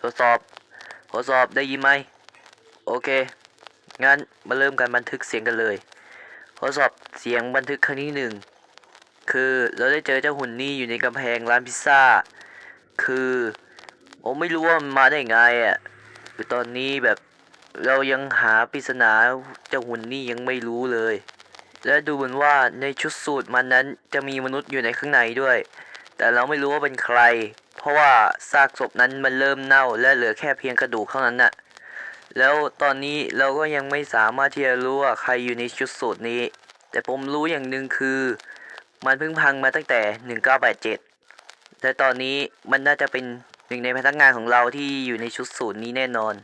ทดสอบ ทดสอบได้ยินไหม โอเค งั้นมาเริ่มการบันทึกเสียงกันเลย ทดสอบเสียงบันทึกครั้งที่หนึ่ง คือเราได้เจอเจ้าหุ่นนี่อยู่ในกำแพงร้านพิซซ่า คือผมไม่รู้ว่ามันมาได้ไงอะคือตอนนี้แบบเรายังหาปริศนาเจ้าหุ่นนี่ยังไม่รู้เลย และดูเหมือนว่าในชุดสูตรมันนั้นจะมีมนุษย์อยู่ในข้างในด้วย แต่เราไม่รู้ว่าเป็นใคร เพราะว่าซากศพนั้นมันเริ่มเน่าและเหลือแค่เพียงกระดูกเท่านั้นน่ะ แล้วตอนนี้เราก็ยังไม่สามารถที่จะรู้ว่าใครอยู่ในชุดสูตรนี้ แต่ผมรู้อย่างหนึ่งคือ มันเพิ่งพังมาตั้งแต่ 1987 และตอนนี้มันน่าจะเป็นหนึ่งในพนักงานของเราที่อยู่ในชุดสูตรนี้แน่นอน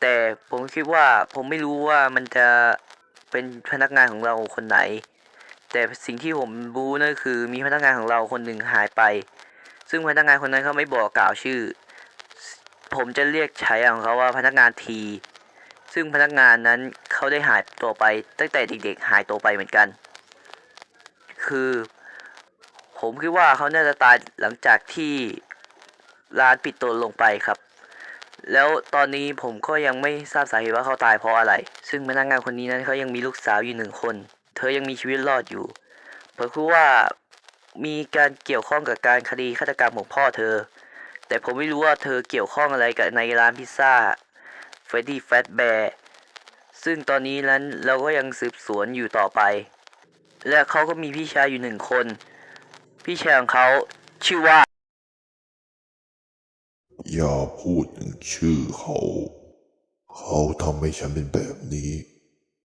แต่ผมคิดว่าผมไม่รู้ว่ามันจะเป็นพนักงานของเราคนไหน แต่สิ่งที่ผมรู้นั่นคือมีพนักงานของเราคนหนึ่งหายไป ซึ่งพนักงานคนนั้นเขาไม่บอกกล่าวชื่อ ผมจะเรียกฉายของเขาว่าพนักงานที ซึ่งพนักงานนั้นเขาได้หายตัวไป ตั้งแต่เด็กๆหายตัวไปเหมือนกัน คือ ผมคิดว่าเขาน่าจะตายหลังจากที่ร้านปิดตัวลงไปครับ แล้วตอนนี้ผมก็ยังไม่ทราบสาเหตุว่าเขาตายเพราะอะไร ซึ่งพนักงานคนนี้นั้นเขายังมีลูกสาวอยู่หนึ่งคน เธอยังมีชีวิตรอดอยู่ผมคิดว่า มีการเกี่ยวข้องกับการคดีฆาตกรรมของพ่อเธอ แต่ผมไม่รู้ว่าเธอเกี่ยวข้องอะไรกับในร้านพิซซ่าเฟรดดี้แฟตแบร์ซึ่งตอนนี้นั้นเราก็ยังสืบสวนอยู่ต่อไป และเขาก็มีพี่ชายอยู่หนึ่งคน พี่ชายของเขาชื่อว่า อย่าพูดถึงชื่อเขา เขาทำให้ฉันเป็นแบบนี้